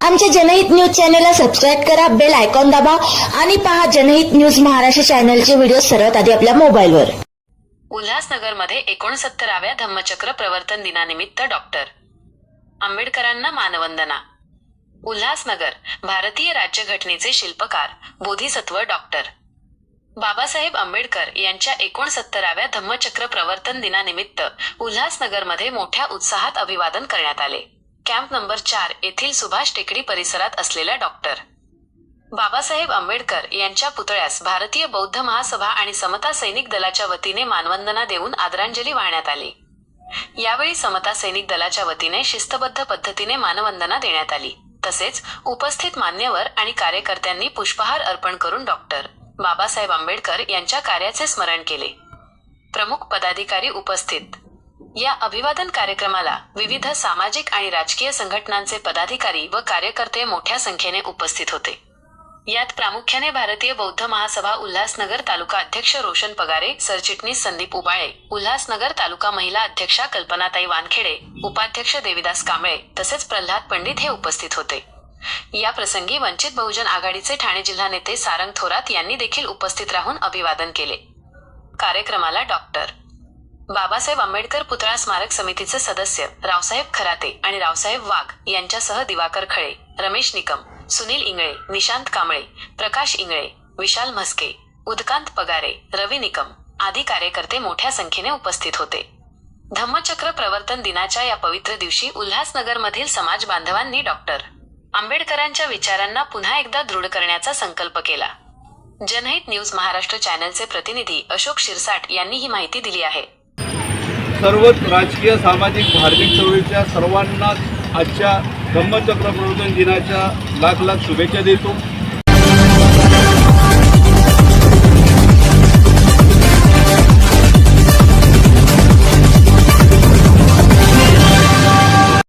आमच्या जनहित न्यूज चॅनलला सबस्क्राईब करा बेल आयकॉन दाबा आणि पहा जनहित न्यूज महाराष्ट्र चॅनलचे व्हिडिओ सर्वात आधी आपल्या मोबाईलवर. उल्हासनगरमध्ये एकोणसत्तराव्या धम्मचक्र प्रवर्तन दिनानिमित्त डॉक्टर आंबेडकरांना मानवंदना. उल्हासनगर भारतीय राज्यघटनेचे शिल्पकार बोधिसत्व डॉक्टर. बाबासाहेब आंबेडकर यांच्या एकोणसत्तराव्या धम्मचक्र प्रवर्तन दिनानिमित्त उल्हासनगरमध्ये मोठ्या उत्साहात अभिवादन करण्यात आले. कॅम्प नंबर चार येथील सुभाष टेकडी परिसरात असलेला डॉक्टर. बाबासाहेब आंबेडकर यांच्या पुतळ्यास भारतीय बौद्ध महासभा आणि समता सैनिक दलाच्या वतीने मानवंदना देऊन आदरांजली वाहण्यात आली. यावेळी समता सैनिक दलाच्या वतीने शिस्तबद्ध पद्धतीने मानवंदना देण्यात आली. तसेच उपस्थित मान्यवर आणि कार्यकर्त्यांनी पुष्पहार अर्पण करून डॉक्टर बाबासाहेब आंबेडकर यांच्या कार्याचे स्मरण केले. प्रमुख पदाधिकारी उपस्थित या अभिवादन कार्यक्रमाला विविध सामाजिक आणि राजकीय संघटनांचे पदाधिकारी व कार्यकर्ते मोठ्या संख्येने उपस्थित होते. यात प्रामुख्याने भारतीय बौद्ध महासभा उल्हासनगर तालुका अध्यक्ष रोशन पगारे सरचिटणीस संदीप उबाळे उल्हासनगर तालुका महिला अध्यक्षा कल्पनाताई वानखेडे उपाध्यक्ष देविदास कांबळे तसेच प्रल्हाद पंडित हे उपस्थित होते. या प्रसंगी वंचित बहुजन आघाडीचे ठाणे जिल्हा नेते सारंग थोरात यांनी देखील उपस्थित राहून अभिवादन केले. कार्यक्रमाला डॉक्टर बाबासाहेब आंबेडकर पुतळा स्मारक समितीचे सदस्य रावसाहेब खराते आणि रावसाहेब वाघ यांच्यासह दिवाकर खळे रमेश निकम सुनील इंगळे निशांत कांबळे प्रकाश इंगळे विशाल म्हस्के उदकांत पगारे रवी निकम आदी कार्यकर्ते मोठ्या संख्येने उपस्थित होते. धम्मचक्र प्रवर्तन दिनाच्या या पवित्र दिवशी उल्हासनगरमधील समाज बांधवांनी डॉक्टर आंबेडकरांच्या विचारांना पुन्हा एकदा दृढ करण्याचा संकल्प केला. जनहित न्यूज महाराष्ट्र चॅनलचे प्रतिनिधी अशोक शिरसाट यांनी ही माहिती दिली आहे. सर्वच राजकीय सामाजिक धार्मिक चळवळीच्या सर्वांना आजच्या धम्मचक्र प्रवर्तन दिनाच्या लाख लाख शुभेच्छा देतो.